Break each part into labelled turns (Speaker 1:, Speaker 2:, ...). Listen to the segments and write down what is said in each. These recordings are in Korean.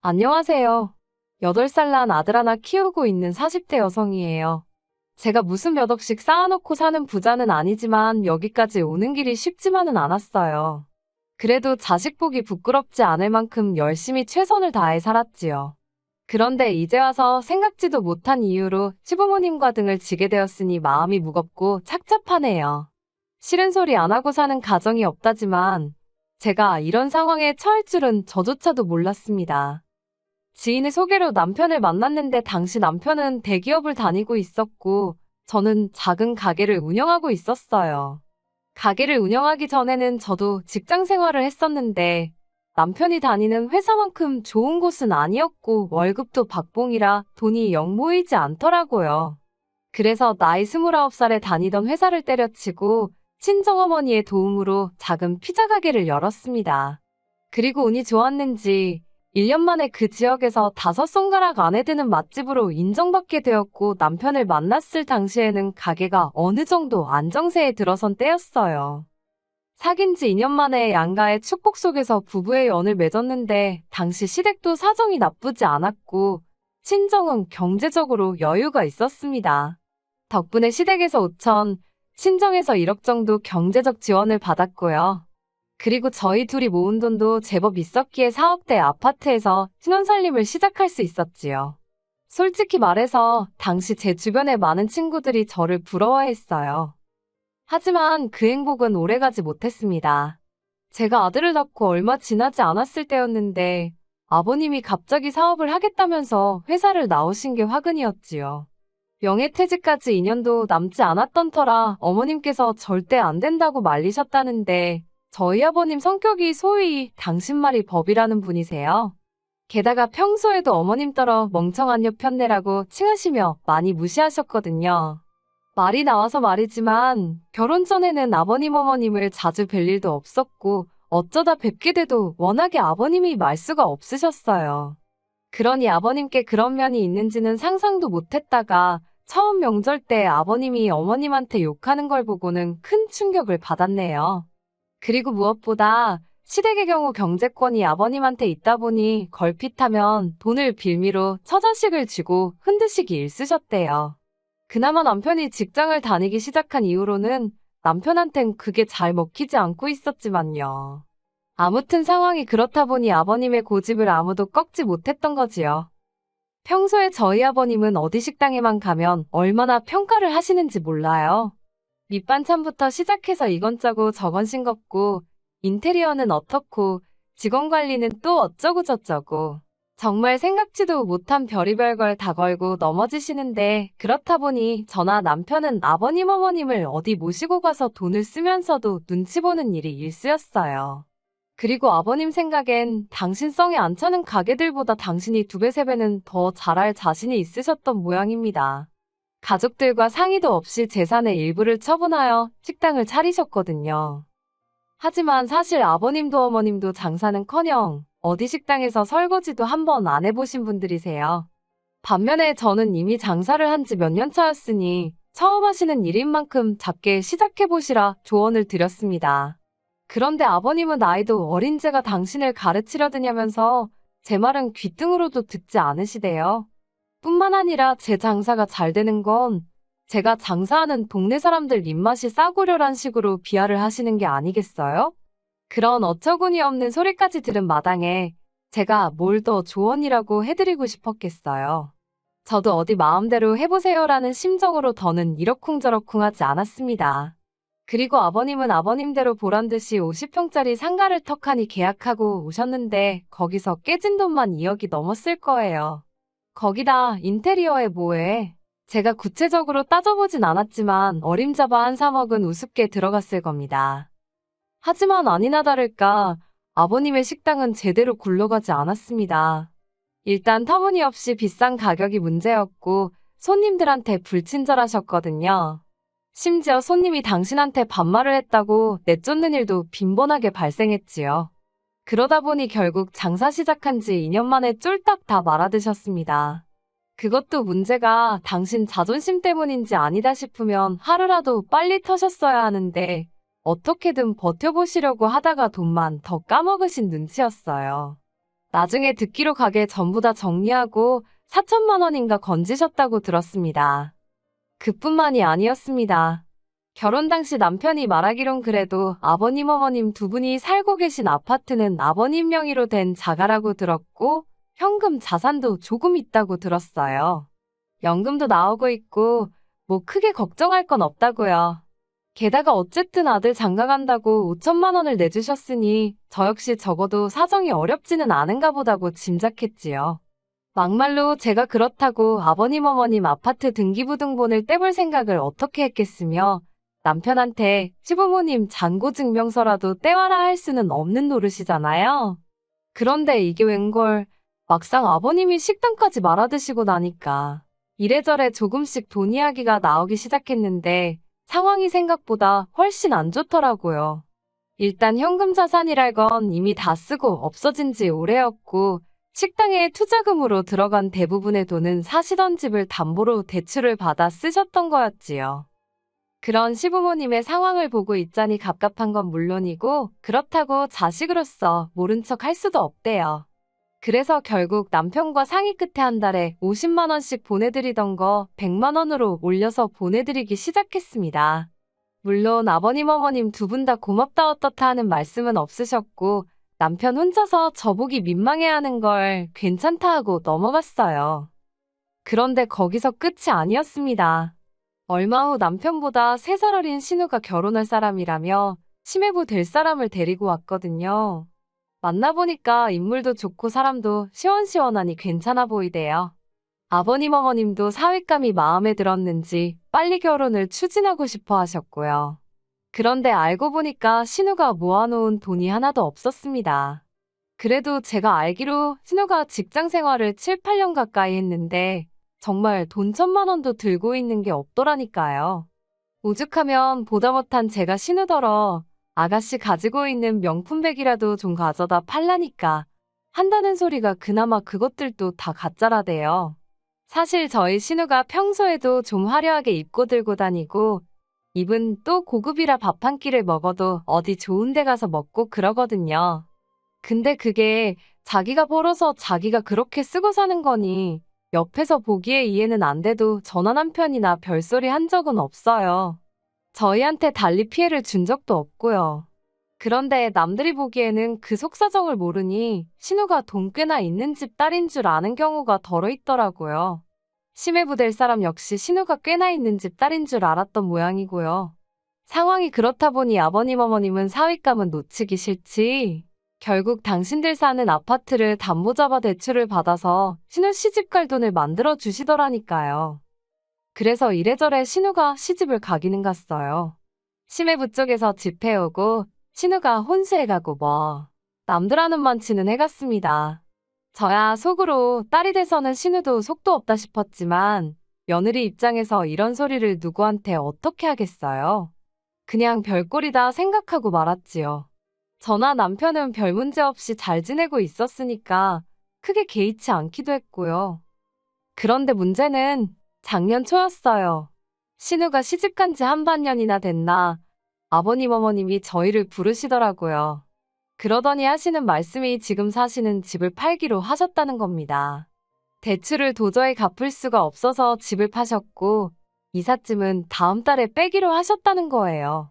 Speaker 1: 안녕하세요. 8살 난 아들 하나 키우고 있는 40대 여성이에요. 제가 무슨 몇 억씩 쌓아놓고 사는 부자는 아니지만 여기까지 오는 길이 쉽지만은 않았어요. 그래도 자식 보기 부끄럽지 않을 만큼 열심히 최선을 다해 살았지요. 그런데 이제 와서 생각지도 못한 이유로 시부모님과 등을 지게 되었으니 마음이 무겁고 착잡하네요. 싫은 소리 안 하고 사는 가정이 없다지만 제가 이런 상황에 처할 줄은 저조차도 몰랐습니다. 지인의 소개로 남편을 만났는데 당시 남편은 대기업을 다니고 있었고 저는 작은 가게를 운영하고 있었어요. 가게를 운영하기 전에는 저도 직장 생활을 했었는데 남편이 다니는 회사만큼 좋은 곳은 아니었고 월급도 박봉이라 돈이 영 모이지 않더라고요. 그래서 나이 29살에 다니던 회사를 때려치고 친정어머니의 도움으로 작은 피자 가게를 열었습니다. 그리고 운이 좋았는지 1년 만에 그 지역에서 다섯 손가락 안에 드는 맛집으로 인정받게 되었고 남편을 만났을 당시에는 가게가 어느 정도 안정세에 들어선 때였어요. 사귄 지 2년 만에 양가의 축복 속에서 부부의 연을 맺었는데 당시 시댁도 사정이 나쁘지 않았고 친정은 경제적으로 여유가 있었습니다. 덕분에 시댁에서 5천, 친정에서 1억 정도 경제적 지원을 받았고요. 그리고 저희 둘이 모은 돈도 제법 있었기에 사업대 아파트에서 신혼살림을 시작할 수 있었지요. 솔직히 말해서 당시 제 주변의 많은 친구들이 저를 부러워했어요. 하지만 그 행복은 오래가지 못했습니다. 제가 아들을 낳고 얼마 지나지 않았을 때였는데 아버님이 갑자기 사업을 하겠다면서 회사를 나오신 게 화근이었지요. 명예퇴직까지 2년도 남지 않았던 터라 어머님께서 절대 안 된다고 말리셨다는데 저희 아버님 성격이 소위 당신 말이 법이라는 분이세요. 게다가 평소에도 어머님 따라 멍청한 여 편내라고 칭하시며 많이 무시하셨거든요. 말이 나와서 말이지만 결혼 전에는 아버님 어머님을 자주 뵐 일도 없었고 어쩌다 뵙게 돼도 워낙에 아버님이 말수가 없으셨어요. 그러니 아버님께 그런 면이 있는지는 상상도 못했다가 처음 명절 때 아버님이 어머님한테 욕하는 걸 보고는 큰 충격을 받았네요. 그리고 무엇보다 시댁의 경우 경제권이 아버님한테 있다 보니 걸핏하면 돈을 빌미로 처자식을 쥐고 흔드시기 일쓰셨대요. 그나마 남편이 직장을 다니기 시작한 이후로는 남편한텐 그게 잘 먹히지 않고 있었지만요. 아무튼 상황이 그렇다 보니 아버님의 고집을 아무도 꺾지 못했던 거지요. 평소에 저희 아버님은 어디 식당에만 가면 얼마나 평가를 하시는지 몰라요. 밑반찬부터 시작해서 이건 짜고 저건 싱겁고 인테리어는 어떻고 직원 관리는 또 어쩌고 저쩌고 정말 생각지도 못한 별의별 걸 다 걸고 넘어지시는데 그렇다 보니 저나 남편은 아버님 어머님을 어디 모시고 가서 돈을 쓰면서도 눈치 보는 일이 일쑤였어요. 그리고 아버님 생각엔 당신 성에 안 차는 가게들보다 당신이 두 배, 세 배는 더 잘할 자신이 있으셨던 모양입니다. 가족들과 상의도 없이 재산의 일부를 처분하여 식당을 차리셨거든요. 하지만 사실 아버님도 어머님도 장사는커녕 어디 식당에서 설거지도 한 번 안 해보신 분들이세요. 반면에 저는 이미 장사를 한 지 몇 년 차였으니 처음 하시는 일인 만큼 작게 시작해보시라 조언을 드렸습니다. 그런데 아버님은 나이도 어린 제가 당신을 가르치려 드냐면서 제 말은 귀등으로도 듣지 않으시대요. 뿐만 아니라 제 장사가 잘 되는 건 제가 장사하는 동네 사람들 입맛이 싸구려란 식으로 비하를 하시는 게 아니겠어요? 그런 어처구니 없는 소리까지 들은 마당에 제가 뭘 더 조언이라고 해드리고 싶었겠어요. 저도 어디 마음대로 해보세요라는 심정으로 더는 이러쿵저러쿵 하지 않았습니다. 그리고 아버님은 아버님대로 보란 듯이 50평짜리 상가를 턱하니 계약하고 오셨는데 거기서 깨진 돈만 2억이 넘었을 거예요. 거기다 인테리어에 뭐해? 제가 구체적으로 따져보진 않았지만 어림잡아 한 3억은 우습게 들어갔을 겁니다. 하지만 아니나 다를까 아버님의 식당은 제대로 굴러가지 않았습니다. 일단 터무니없이 비싼 가격이 문제였고 손님들한테 불친절하셨거든요. 심지어 손님이 당신한테 반말을 했다고 내쫓는 일도 빈번하게 발생했지요. 그러다 보니 결국 장사 시작한 지 2년 만에 쫄딱 다 말아드셨습니다. 그것도 문제가 당신 자존심 때문인지 아니다 싶으면 하루라도 빨리 터셨어야 하는데 어떻게든 버텨보시려고 하다가 돈만 더 까먹으신 눈치였어요. 나중에 듣기로 가게 전부 다 정리하고 4천만 원인가 건지셨다고 들었습니다. 그뿐만이 아니었습니다. 결혼 당시 남편이 말하기론 그래도 아버님 어머님 두 분이 살고 계신 아파트는 아버님 명의로 된 자가라고 들었고 현금 자산도 조금 있다고 들었어요. 연금도 나오고 있고 뭐 크게 걱정할 건 없다고요. 게다가 어쨌든 아들 장가간다고 5천만 원을 내주셨으니 저 역시 적어도 사정이 어렵지는 않은가 보다고 짐작했지요. 막말로 제가 그렇다고 아버님 어머님 아파트 등기부등본을 떼볼 생각을 어떻게 했겠으며 남편한테 시부모님 잔고 증명서라도 떼와라 할 수는 없는 노릇이잖아요. 그런데 이게 웬걸 막상 아버님이 식당까지 말아드시고 나니까 이래저래 조금씩 돈 이야기가 나오기 시작했는데 상황이 생각보다 훨씬 안 좋더라고요. 일단 현금 자산이랄 건 이미 다 쓰고 없어진 지 오래였고 식당에 투자금으로 들어간 대부분의 돈은 사시던 집을 담보로 대출을 받아 쓰셨던 거였지요. 그런 시부모님의 상황을 보고 있자니 갑갑한 건 물론이고 그렇다고 자식으로서 모른 척 할 수도 없대요. 그래서 결국 남편과 상의 끝에 한 달에 50만 원씩 보내드리던 거 100만 원으로 올려서 보내드리기 시작했습니다. 물론 아버님 어머님 두 분 다 고맙다 어떻다 하는 말씀은 없으셨고 남편 혼자서 저보기 민망해하는 걸 괜찮다 하고 넘어갔어요. 그런데 거기서 끝이 아니었습니다. 얼마 후 남편보다 3살 어린 신우가 결혼할 사람이라며 치매부 될 사람을 데리고 왔거든요. 만나보니까 인물도 좋고 사람도 시원시원하니 괜찮아 보이대요. 아버님 어머님도 사윗감이 마음에 들었는지 빨리 결혼을 추진하고 싶어 하셨고요. 그런데 알고 보니까 신우가 모아놓은 돈이 하나도 없었습니다. 그래도 제가 알기로 신우가 직장 생활을 7, 8년 가까이 했는데 정말 돈 천만 원도 들고 있는 게 없더라니까요. 오죽하면 보다 못한 제가 신우더러 아가씨 가지고 있는 명품백이라도 좀 가져다 팔라니까 한다는 소리가 그나마 그것들도 다 가짜라대요. 사실 저희 신우가 평소에도 좀 화려하게 입고 들고 다니고 입은 또 고급이라 밥 한 끼를 먹어도 어디 좋은 데 가서 먹고 그러거든요. 근데 그게 자기가 벌어서 자기가 그렇게 쓰고 사는 거니 옆에서 보기에 이해는 안 돼도 전화 남편이나 별소리 한 적은 없어요. 저희한테 달리 피해를 준 적도 없고요. 그런데 남들이 보기에는 그 속사정을 모르니 신우가 돈 꽤나 있는 집 딸인 줄 아는 경우가 덜어 있더라고요. 심해부 될 사람 역시 신우가 꽤나 있는 집 딸인 줄 알았던 모양이고요. 상황이 그렇다 보니 아버님 어머님은 사윗감은 놓치기 싫지. 결국 당신들 사는 아파트를 담보 잡아 대출을 받아서 신우 시집 갈 돈을 만들어 주시더라니까요. 그래서 이래저래 신우가 시집을 가기는 갔어요. 심해부 쪽에서 집해오고 신우가 혼수해 가고 뭐 남들 하는 만치는 해갔습니다. 저야 속으로 딸이 돼서는 신우도 속도 없다 싶었지만 며느리 입장에서 이런 소리를 누구한테 어떻게 하겠어요. 그냥 별꼴이다 생각하고 말았지요. 저나 남편은 별 문제 없이 잘 지내고 있었으니까 크게 개의치 않기도 했고요. 그런데 문제는 작년 초였어요. 신우가 시집간 지 한 반년이나 됐나 아버님 어머님이 저희를 부르시더라고요. 그러더니 하시는 말씀이 지금 사시는 집을 팔기로 하셨다는 겁니다. 대출을 도저히 갚을 수가 없어서 집을 파셨고 이삿짐은 다음 달에 빼기로 하셨다는 거예요.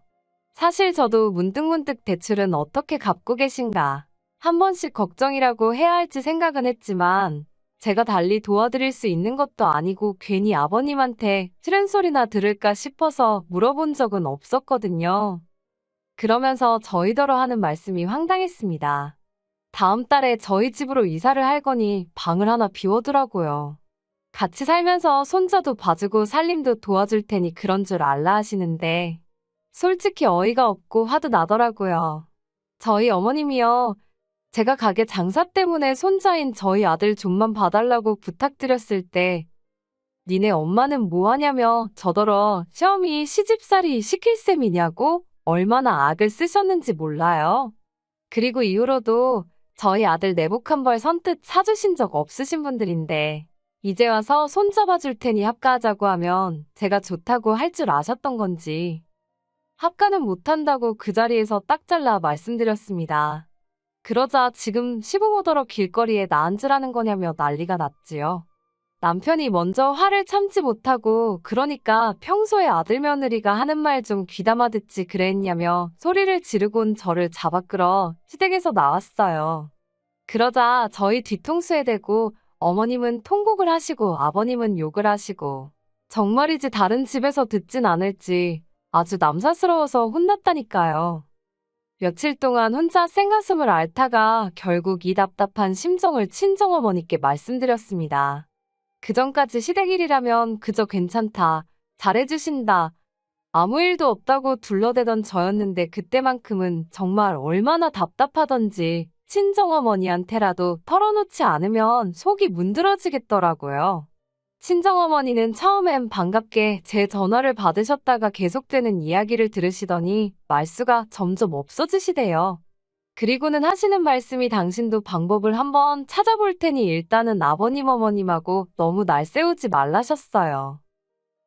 Speaker 1: 사실 저도 문득문득 대출은 어떻게 갚고 계신가 한 번씩 걱정이라고 해야 할지 생각은 했지만 제가 달리 도와드릴 수 있는 것도 아니고 괜히 아버님한테 트렌 소리나 들을까 싶어서 물어본 적은 없었거든요. 그러면서 저희더러 하는 말씀이 황당했습니다. 다음 달에 저희 집으로 이사를 할 거니 방을 하나 비워두라고요. 같이 살면서 손자도 봐주고 살림도 도와줄 테니 그런 줄 알라 하시는데 솔직히 어이가 없고 화도 나더라고요. 저희 어머님이요. 제가 가게 장사 때문에 손자인 저희 아들 좀만 봐달라고 부탁드렸을 때 니네 엄마는 뭐 하냐며 저더러 시험이 시집살이 시킬 셈이냐고 얼마나 악을 쓰셨는지 몰라요. 그리고 이후로도 저희 아들 내복 한 벌 선뜻 사주신 적 없으신 분들인데 이제 와서 손잡아 줄 테니 합가하자고 하면 제가 좋다고 할 줄 아셨던 건지 합가는 못한다고 그 자리에서 딱 잘라 말씀드렸습니다. 그러자 지금 시부모더러 길거리에 나 앉으라는 거냐며 난리가 났지요. 남편이 먼저 화를 참지 못하고 그러니까 평소에 아들 며느리가 하는 말 좀 귀담아 듣지 그랬냐며 소리를 지르곤 저를 잡아 끌어 시댁에서 나왔어요. 그러자 저희 뒤통수에 대고 어머님은 통곡을 하시고 아버님은 욕을 하시고 정말이지 다른 집에서 듣진 않을지 아주 남사스러워서 혼났다니까요. 며칠 동안 혼자 생가슴을 앓다가 결국 이 답답한 심정을 친정어머니께 말씀드렸습니다. 그 전까지 시댁일이라면 그저 괜찮다, 잘해주신다, 아무 일도 없다고 둘러대던 저였는데 그때만큼은 정말 얼마나 답답하던지 친정어머니한테라도 털어놓지 않으면 속이 문드러지겠더라고요. 친정어머니는 처음엔 반갑게 제 전화를 받으셨다가 계속되는 이야기를 들으시더니 말수가 점점 없어지시대요. 그리고는 하시는 말씀이 당신도 방법을 한번 찾아볼 테니 일단은 아버님 어머님하고 너무 날 세우지 말라셨어요.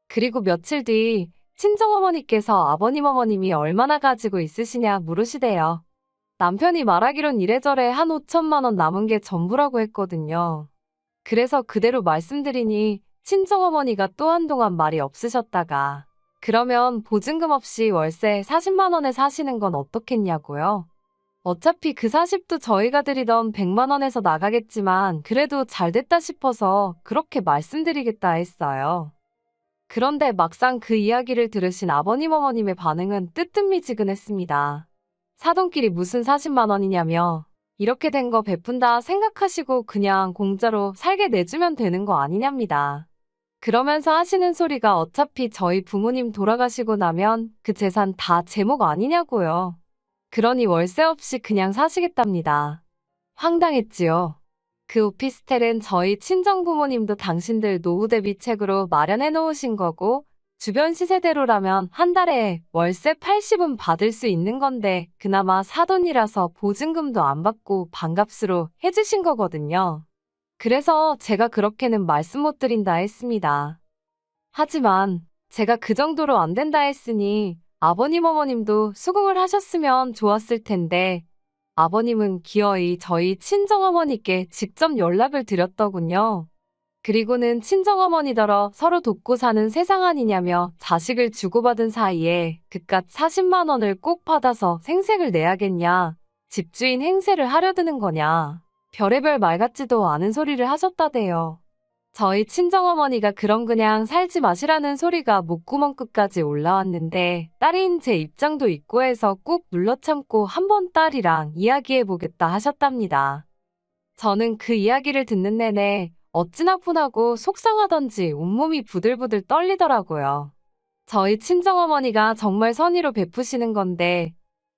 Speaker 1: 그리고 며칠 뒤 친정어머니께서 아버님 어머님이 얼마나 가지고 있으시냐 물으시대요. 남편이 말하기론 이래저래 한 5천만 원 남은 게 전부라고 했거든요. 그래서 그대로 말씀드리니 친정어머니가 또 한동안 말이 없으셨다가 그러면 보증금 없이 월세 40만 원에 사시는 건 어떻겠냐고요? 어차피 그 40도 저희가 드리던 100만 원에서 나가겠지만 그래도 잘 됐다 싶어서 그렇게 말씀드리겠다 했어요. 그런데 막상 그 이야기를 들으신 아버님 어머님의 반응은 뜨뜻미지근했습니다. 사돈끼리 무슨 40만 원이냐며 이렇게 된 거 베푼다 생각하시고 그냥 공짜로 살게 내주면 되는 거 아니냐입니다. 그러면서 하시는 소리가 어차피 저희 부모님 돌아가시고 나면 그 재산 다 제목 아니냐고요. 그러니 월세 없이 그냥 사시겠답니다. 황당했지요. 그 오피스텔은 저희 친정 부모님도 당신들 노후 대비책으로 마련해 놓으신 거고 주변 시세대로라면 한 달에 월세 80은 받을 수 있는 건데 그나마 사돈이라서 보증금도 안 받고 반값으로 해주신 거거든요. 그래서 제가 그렇게는 말씀 못 드린다 했습니다. 하지만 제가 그 정도로 안 된다 했으니 아버님 어머님도 수긍을 하셨으면 좋았을 텐데 아버님은 기어이 저희 친정어머니께 직접 연락을 드렸더군요. 그리고는 친정어머니더러 서로 돕고 사는 세상 아니냐며 자식을 주고받은 사이에 그깟 40만 원을 꼭 받아서 생색을 내야겠냐, 집주인 행세를 하려드는 거냐, 별의별 말 같지도 않은 소리를 하셨다대요. 저희 친정어머니가 그럼 그냥 살지 마시라는 소리가 목구멍 끝까지 올라왔는데 딸인 제 입장도 있고 해서 꾹 눌러 참고 한번 딸이랑 이야기해보겠다 하셨답니다. 저는 그 이야기를 듣는 내내 어찌나 분하고 속상하던지 온몸이 부들부들 떨리더라고요. 저희 친정어머니가 정말 선의로 베푸시는 건데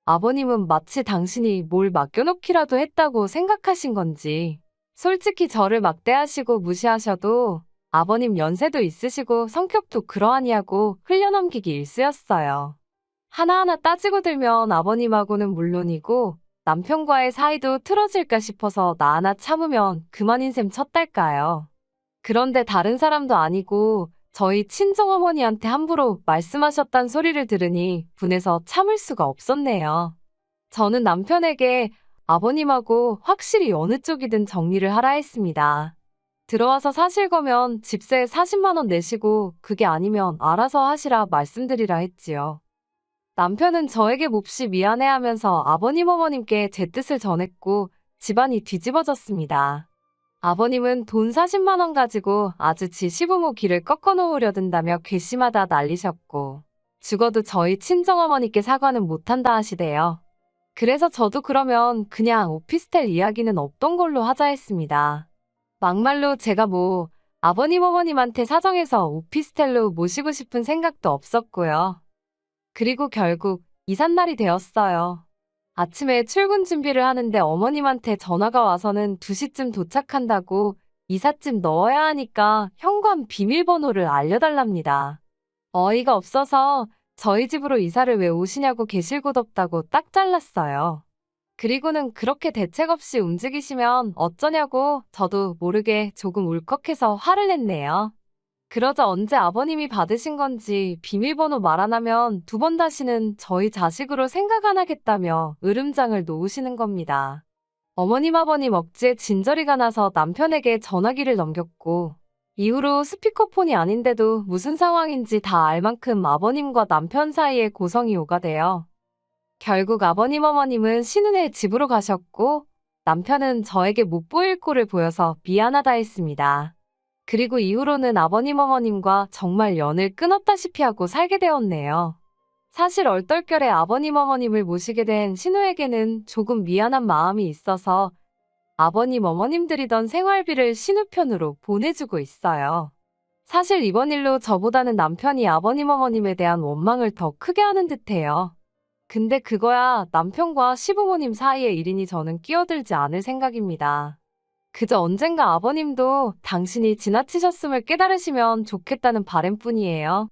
Speaker 1: 아버님은 마치 당신이 뭘 맡겨놓기라도 했다고 생각하신 건지 솔직히 저를 막대하시고 무시하셔도 아버님 연세도 있으시고 성격도 그러하냐고 흘려넘기기 일쑤였어요. 하나하나 따지고 들면 아버님하고는 물론이고 남편과의 사이도 틀어질까 싶어서 나 하나 참으면 그만인 셈 쳤달까요. 그런데 다른 사람도 아니고 저희 친정어머니한테 함부로 말씀하셨단 소리를 들으니 분해서 참을 수가 없었네요. 저는 남편에게 아버님하고 확실히 어느 쪽이든 정리를 하라 했습니다. 들어와서 사실 거면 집세 40만원 내시고 그게 아니면 알아서 하시라 말씀드리라 했지요. 남편은 저에게 몹시 미안해하면서 아버님 어머님께 제 뜻을 전했고 집안이 뒤집어졌습니다. 아버님은 돈 40만 원 가지고 아주 지 시부모 길을 꺾어 놓으려 든다며 괘씸하다 난리셨고 죽어도 저희 친정어머니께 사과는 못한다 하시대요. 그래서 저도 그러면 그냥 오피스텔 이야기는 없던 걸로 하자 했습니다. 막말로 제가 뭐 아버님 어머님한테 사정해서 오피스텔로 모시고 싶은 생각도 없었고요. 그리고 결국 이삿날이 되었어요. 아침에 출근 준비를 하는데 어머님한테 전화가 와서는 2시쯤 도착한다고 이삿짐 넣어야 하니까 현관 비밀번호를 알려달랍니다. 어이가 없어서 저희 집으로 이사를 왜 오시냐고 계실 곳 없다고 딱 잘랐어요. 그리고는 그렇게 대책 없이 움직이시면 어쩌냐고 저도 모르게 조금 울컥해서 화를 냈네요. 그러자 언제 아버님이 받으신 건지 비밀번호 말 안 하면 두 번 다시는 저희 자식으로 생각 안 하겠다며 으름장을 놓으시는 겁니다. 어머님 아버님 억지에 진저리가 나서 남편에게 전화기를 넘겼고 이후로 스피커폰이 아닌데도 무슨 상황인지 다 알 만큼 아버님과 남편 사이에 고성이 오가돼요. 결국 아버님 어머님은 신은혜 집으로 가셨고 남편은 저에게 못 보일 꼴을 보여서 미안하다 했습니다. 그리고 이후로는 아버님 어머님과 정말 연을 끊었다시피 하고 살게 되었네요. 사실 얼떨결에 아버님 어머님을 모시게 된 신우에게는 조금 미안한 마음이 있어서 아버님 어머님들이던 생활비를 신우 편으로 보내주고 있어요. 사실 이번 일로 저보다는 남편이 아버님 어머님에 대한 원망을 더 크게 하는 듯해요. 근데 그거야 남편과 시부모님 사이의 일이니 저는 끼어들지 않을 생각입니다. 그저 언젠가 아버님도 당신이 지나치셨음을 깨달으시면 좋겠다는 바램뿐이에요.